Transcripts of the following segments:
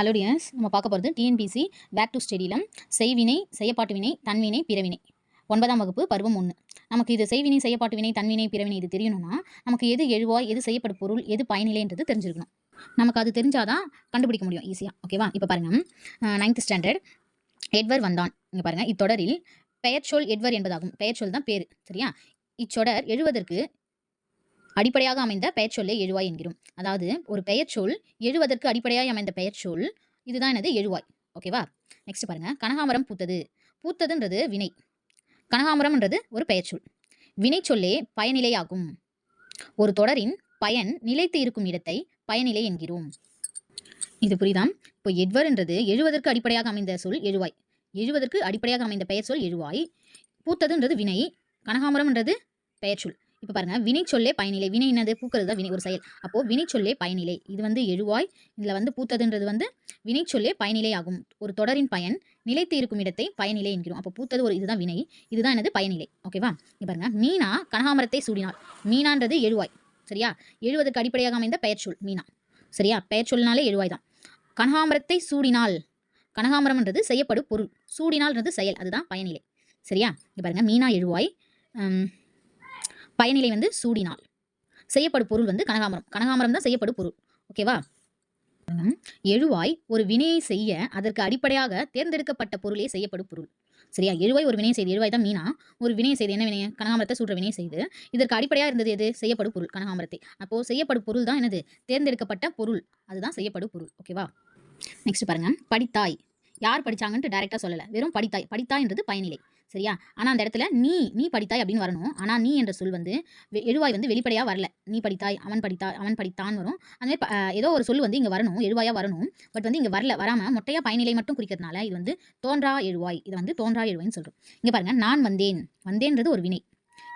Hello tears நம்ம பார்க்க போகிறது டிஎன்பிசி பேக் டு ஸ்டடியில் செய்வினை செய்யப்பாட்டு வினை தன்வினை பிறவினை. ஒன்பதாம் வகுப்பு பருவம் ஒன்று நமக்கு இது செய்வினை செய்யப்பாட்டு வினை தன்வினை பிறவினை இது தெரியணும்னா நமக்கு எது எழுவாய் எது செய்யப்படும் பொருள் எது பயனிலைன்றது தெரிஞ்சிருக்கணும். நமக்கு அது தெரிஞ்சாதான் கண்டுபிடிக்க முடியும் ஈஸியாக ஓகேவா இப்போ பாருங்கள் நைன்த் ஸ்டாண்டர்ட் எட்வர் வந்தான். இங்கே பாருங்கள் இத்தொடரில் பெயர்ச்சொல் எட்வர் என்பதாகும். பெயர்ச்சொல் தான் பேர். சரியா? இச்சொடர் எழுவதற்கு அடிப்படையாக அமைந்த பெயர்ச்சொல்லை எழுவாய் என்கிறோம். அதாவது ஒரு பெயர்ச்சொல் எழுவதற்கு அடிப்படையாக அமைந்த பெயர்ச்சொல் இதுதான் எனது எழுவாய். ஓகேவா நெக்ஸ்ட் பாருங்க. கனகாமரம் பூத்தது. பூத்ததுன்றது வினை. கனகாமரம்ன்றது ஒரு பெயர்ச்சொல். வினைச்சொல்லே பயனிலையாகும். ஒரு தொடரின் பயன் நிலைத்து இருக்கும் இடத்தை பயனிலை என்கிறோம். இது புரியுதா? இப்போ எட்வர்ன்றது எழுவதற்கு அடிப்படையாக அமைந்த சொல் எழுவாய். எழுவதற்கு அடிப்படையாக அமைந்த பெயர் சொல் எழுவாய். பூத்ததுன்றது வினை. கனகாமரம்ன்றது பெயர்ச்சொல். இப்போ பாருங்க வினைச்சொல்லே பயனிலை. வினை என்னது? பூக்கிறது தான் வினை ஒரு செயல். அப்போ வினைச்சொல்லே பயனிலை. இது வந்து எழுவாய். இதில் வந்து பூத்ததுன்றது வந்து வினைச்சொல்லே பயனிலை ஆகும். ஒரு தொடரின் பயன் நிலைத்து இருக்கும் இடத்தை பயனிலை என்கிறோம். அப்போ பூத்தது ஒரு இதுதான் வினை. இதுதான் எனது பயனிலை. ஓகேவா இப்போ பாருங்க. மீனா கனகாமரத்தை சூடினாள். மீனான்றது எழுவாய். சரியா? எழுவதற்கு அடிப்படையாக அமைந்த பெயர்ச்சொல் மீனா. சரியா? பெயர்ச்சொல்னாலே எழுவாய் தான். கனகாமரத்தை சூடினால் கனகாமரம்ன்றது செய்யப்படும் பொருள். சூடினால்ன்றது செயல். அதுதான் பயனிலை. சரியா? இப்போ பாருங்க. மீனா எழுவாய். பயனிலை வந்து சூடினால். செய்யப்படும் பொருள் வந்து கனகாமரம் கனகாமரம் தான் செய்யப்படும் பொருள். ஓகேவா எழுவாய் ஒரு வினையை செய்ய அதற்கு அடிப்படையாக தேர்ந்தெடுக்கப்பட்ட பொருளே செய்யப்படும் பொருள். சரியா? எழுவாய் ஒரு வினையை செய்து எழுவாய் தான் மீனா. ஒரு வினையை செய்து என்ன வினையை? கனகாமரத்தை சூடுற வினையை செய்து இதற்கு அடிப்படையாக இருந்தது எது? செய்யப்படும் பொருள் கனகாமரத்தை அப்போது செய்யப்படும் பொருள் தான் என்னது? தேர்ந்தெடுக்கப்பட்ட பொருள். அதுதான் செய்யப்படும் பொருள். ஓகேவா நெக்ஸ்ட் பாருங்க. படித்தாய். யார் படிச்சாங்கன்ட்டு டேரெக்டாக சொல்லலை. வெறும் படித்தாய். படித்தாய்ன்றது பயனிலை. சரியா? ஆனால் அந்த இடத்துல நீ நீ படித்தாய் அப்படின்னு வரணும். ஆனால் நீ என்ற சொல் வந்து எழுவாய் வந்து வெளிப்படையாக வரல. நீ படித்தாய் அவன் படித்தாய் அவன் படித்தான் வரும். அந்த மாதிரி ஏதோ ஒரு சொல் வந்து இங்கே வரணும் எழுவாயாக வரணும். பட் வந்து இங்கே வரல வராமல் மொட்டையாக பயனிலை மட்டும் குறிக்கிறதுனால இது வந்து தோன்றா எழுவாய். இது வந்து தோன்றா எழுவாய்னு சொல்கிறோம் இங்கே பாருங்கள் நான் வந்தேன். வந்தேன்றது ஒரு வினை.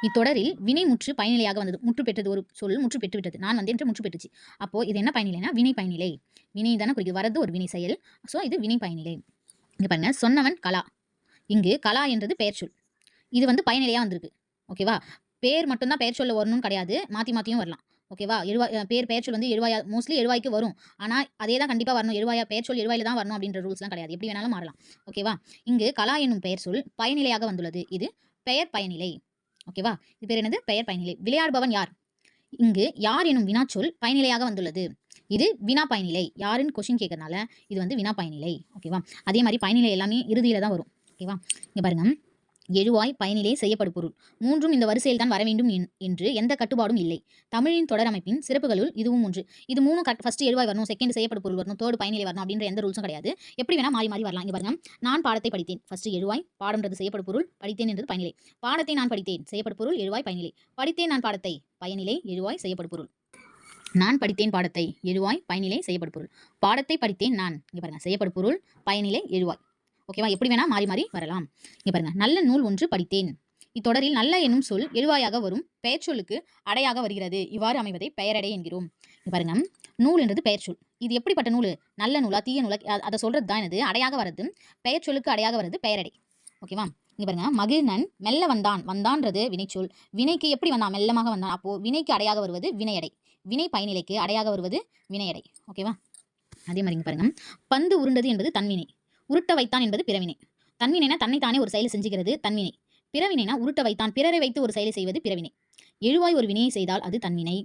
இத்தொடரில் வினை முற்று பயனிலையாக வந்தது. முற்று பெற்றது ஒரு சொல் முற்று பெற்று விட்டது. நான் வந்தேன் என்று முற்று பெற்றுச்சு. அப்போ இது என்ன பயனிலைனா வினை பயனிலை. வினை தானே குறிக்குது. வரது ஒரு வினை செயல். ஸோ இது வினை பயனிலை. இங்கே பாருங்க சொன்னவன் கலா. இங்கு கலா என்றது பெயர் சொல். இது வந்து பயனிலையாக வந்திருக்கு. ஓகேவா பேர் மட்டும்தான் பெயர் சொல்ல வரணும்னு கிடையாது. மாற்றி மாற்றியும் வரலாம். ஓகேவா எழுவா பேர் பெயர் சொல் வந்து எழுவாயா மோஸ்ட்லி எழுவாய்க்கு வரும். ஆனால் அதே தான் கண்டிப்பாக வரணும். எழுவாயா பெயர் சொல் எழுவாயில் தான் வரணும் அப்படின்ற ரூல்ஸ்லாம் கிடையாது. எப்படி வேணாலும் மாறலாம். ஓகேவா இங்கு கலா என்னும் பெயர் சொல் பயனிலையாக வந்துள்ளது. இது பெயர் பயனிலை. ஓகேவா இது பேர் என்னது? பெயர் பயனிலை. விளையாடுபவன் யார்? இங்கு யார் எனும் வினாச்சொல் பயனிலையாக வந்துள்ளது. இது வினா பயனிலை. யாருன்னு கொஷின் கேட்கறதுனால இது வந்து வினா பயனிலை. ஓகேவா அதே மாதிரி பயனிலை எல்லாமே இறுதியில தான் வரும். ஓகேவா இங்கே பாருங்க. எழுவாய் பயனிலே செய்யப்படும் பொருள். மூன்றும் இந்த வரிசையில் தான் வர வேண்டும் என்- என்று எந்த கட்டுப்பாடும் இல்லை. தமிழின் தொடர் அமைப்பின் சிறப்புகளுள் இதுவும் ஒன்று. இது மூணு கட் ஃபஸ்ட்டு எழுவாய் வரணும் செகண்ட் செய்யப்படும் பொருள் வரணும் தேர்ட் பயனிலை வரணும் அப்படின்ற எந்த ரூல்ஸும் கிடையாது. எப்படி வேணா மாறி மாறி வரலாம். இங்கே பாருங்க. நான் பாடத்தை படித்தேன். ஃபஸ்ட்டு எழுவாய் பாடம்ன்றது செய்யப்படும் பொருள் படித்தேன் என்றது பயனிலை. பாடத்தை நான் படித்தேன் செய்யப்படும் பொருள் எழுவாய் பயனிலை. படித்தேன் நான் பாடத்தை பயனிலை எழுவாய் செய்யப்படும் பொருள். நான் படித்தேன் பாடத்தை. எழுவாய் பயனிலை செய்யப்படு பொருள். பாடத்தை படித்தேன் நான். இங்கே பாருங்க செய்யப்படு பொருள் பயனிலை எழுவாய். ஓகேவா எப்படி வேணால் மாறி மாறி வரலாம். இங்கே பாருங்க நல்ல நூல் ஒன்று படித்தேன். இத்தொடரில் நல்ல என்னும் சொல் எழுவாயாக வரும். பெயர்ச்சொலுக்கு அடையாக வருகிறது. இவ்வாறு அமைவதை பெயரடை என்கிறோம். இங்க பாருங்க நூல் என்றது பெயர்ச்சொல். இது எப்படிப்பட்ட நூல்? நல்ல நூலா தீய நூலா அதை சொல்கிறது தான் எனது. அடையாக வர்றது பெயர்ச்சொல்லுக்கு அடையாக வர்றது பெயரடை. ஓகேவா இங்கே பாருங்க மகிழ்நன் மெல்ல வந்தான். வந்தான்றது வினைச்சொல். வினைக்கு எப்படி வந்தான்? மெல்லமாக வந்தான். அப்போது வினைக்கு அடையாக வருவது வினையடை. வினை பயனிலைக்கு அடையாக வருவது வினையடை. ஓகேவா அதே மாதிரி பாருங்க. பந்து உருண்டது என்பது தன்வினை. உருட்ட வைத்தான் என்பது பிறவினை. தன்வினைனா தன்னைத்தானே ஒரு செயலை செஞ்சுக்கிறது தன்வினை. பிறவினைனா உருட்ட வைத்தான் பிறரை வைத்து ஒரு செயலை செய்வது பிறவினை. எழுவாய் ஒரு வினையை செய்தால் அது தன்வினை.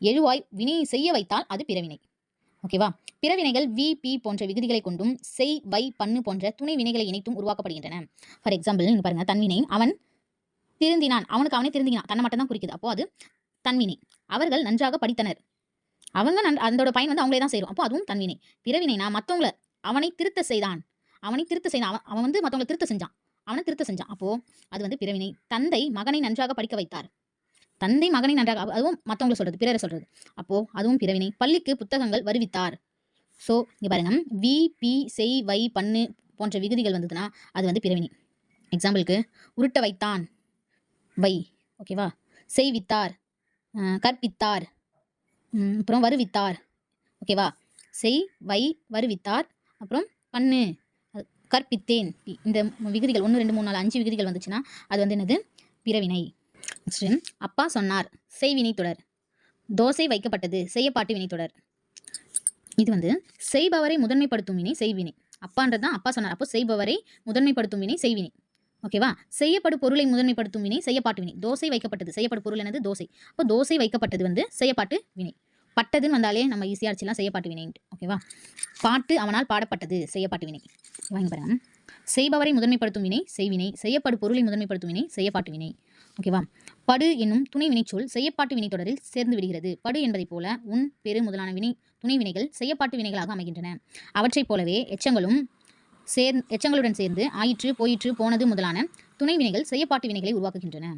எழுவாய் வினையை செய்ய வைத்தால் அது பிறவினை. ஓகேவா பிறவினைகள் வி பி போன்ற விகுதிகளை கொண்டும் செய் வை பண்ணு போன்ற துணை வினைகளை இணைத்தும் உருவாக்கப்படுகின்றன. ஃபார் எக்ஸாம்பிள் நீங்கள் பாருங்கள் தன்வினை அவன் திருந்தினான். அவனுக்கு அவனே திருந்தினான். தன்னை மட்டும் தான் குறிக்குது. அப்போ அது தன்வினை. அவர்கள் நன்றாக படித்தனர். அவங்க நன் அதோட பயன் வந்து அவங்களே தான் செய்யும் அப்போ அதுவும் தன்வினை பிறவினைனா மற்றவங்கள அவனை திருத்த செய்தான். அவனை திருத்த செய்தான். அவன் அவன் வந்து மற்றவங்களை திருத்த செஞ்சான். அவனை திருத்த செஞ்சான். அப்போ அது வந்து பிறவினை. தந்தை மகனை நன்றாக படிக்க வைத்தார். தந்தை மகனை நன்றாக அதுவும் மற்றவங்களை சொல்றது பிறரை சொல்றது. அப்போ அதுவும் பிறவினை. பள்ளிக்கு புத்தகங்கள் வருவித்தார். ஸோ இங்கே பாருங்க. வி பி செய் வை பண்ணு போன்ற விகுதிகள் வந்ததுன்னா அது வந்து பிறவினை. எக்ஸாம்பிளுக்கு உருட்ட வைத்தான். வை. ஓகேவா செய்வித்தார் கற்பித்தார். அப்புறம் வருவித்தார். ஓகேவா செய் வை வருவித்தார். அப்புறம் பண்ணு. கற்பித்தேன். இந்த விகுதிகள் ஒன்று ரெண்டு மூணு நாலு அஞ்சு விகுதிகள் வந்துச்சுன்னா அது வந்து என்னது? பிறவினை. நெக்ஸ்ட் அப்பா சொன்னார் செய்வினை தொடர். தோசை வைக்கப்பட்டது செய்யப்பாட்டு வினைத்தொடர் இது வந்து செய்பவரை முதன்மைப்படுத்தும் வினை செய்வினை. அப்பான்றது தான் அப்பா சொன்னார். அப்போ செய்பவரை முதன்மைப்படுத்தும் வினை செய்வினை. ஓகேவா? செய்யப்படு பொருளை முதன்மைப்படுத்தும் வினை செய்யப்பாட்டு வினை. தோசை வைக்கப்பட்டது. செய்யப்படு பொருள் எனது தோசை. அப்போ தோசை வைக்கப்பட்டது வந்து செய்யப்பாட்டு வினை. பட்டதுன்னு வந்தாலே நம்ம ஈஸியாக அடிச்சிடலாம். செய்யப்பாட்டு வினைன்ட்டு. ஓகேவா? பாட்டு அவனால் பாடப்பட்டது. செய்யப்பாட்டு வினை. வாங்கி பாருங்க. செய்பவரை முதன்மைப்படுத்தும் வினை செய்வினை. செய்யப்படு பொருளை முதன்மைப்படுத்தும் வினை செய்யப்பாட்டு வினை. ஓகேவா? படு என்னும் துணை வினைச்சொல் செய்யப்பாட்டு வினை தொடரில் சேர்ந்து விடுகிறது. படு என்பதைப் போல உன் பெரு முதலான வினை துணை வினைகள் செய்யப்பாட்டு வினைகளாக அமைகின்றன. அவற்றைப் போலவே எச்சங்களும் சேர் எச்சங்களுடன் சேர்ந்து ஆயிற்று போயிற்று போனது முதலான துணை வினைகள் செய்யப்பாட்டு வினைகளை உருவாக்குகின்றன.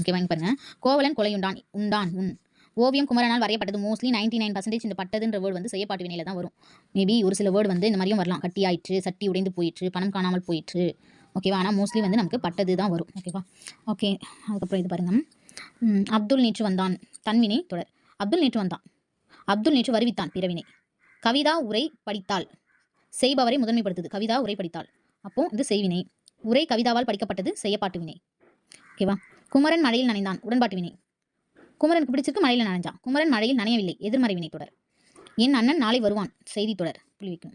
ஓகே வாங்கி பாருங்க. கோவலன் கொலையுண்டான் உண்டான் உன். ஓவியம் குமரனால் வரையப்பட்டது. மோஸ்ட்லி நைன்டி நைன் பர்சன்டேஜ் இந்த பட்டதுன்ற வேர்டு வந்து செய்யப்பாட்டு வினையில் தான் வரும். மேபி ஒரு சில வேர்டு வந்து இந்த மாதிரியும் வரலாம். கட்டி ஆயிற்று சட்டி உடைந்து போயிற்று பணம் காணாமல் போயிற்று. ஓகேவா ஆனால் மோஸ்ட்லி வந்து நமக்கு பட்டது தான் வரும். ஓகேவா ஓகே அதுக்கப்புறம் இது பாருங்க. அப்துல் நேற்று வந்தான். தன்வினை தொடர். அப்துல் நேற்று வந்தான். அப்துல் நேற்று வருவித்தான் பிறவினை. கவிதா உரை படித்தாள். செய்பவரை முதன்மைப்படுத்துது. கவிதா உரை படித்தாள். அப்போ இது செய்வினை. உரை கவிதாவால் படிக்கப்பட்டது செய்யப்பாட்டு வினை. ஓகேவா குமரன் மழையில் நனைந்தான். உடன்பாட்டு வினை. குமரனுக்கு பிடிச்சிருக்கு மழையில் நனைஞ்சான். குமரன் மழையில் நனையவில்லை. எதிர்மறை வினை தொடர். என் அண்ணன் நாளை வருவான். செய்தி தொடர். புலிவிக்கும்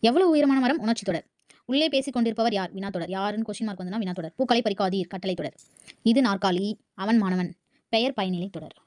எவ்வளவு உயரமான மரம்? உணர்ச்சி தொடர். உள்ளே பேசிக் கொண்டிருப்பவர் யார்? வினா தொடர். யாருன்னு கொஸ்டின் மார்க் வந்துன்னா வினா தொடர். பூக்களை பறிக்காதீர். கட்டளை தொடர். இது நாற்காலி. அவன் மாணவன். பெயர் பயனிலை தொடர்.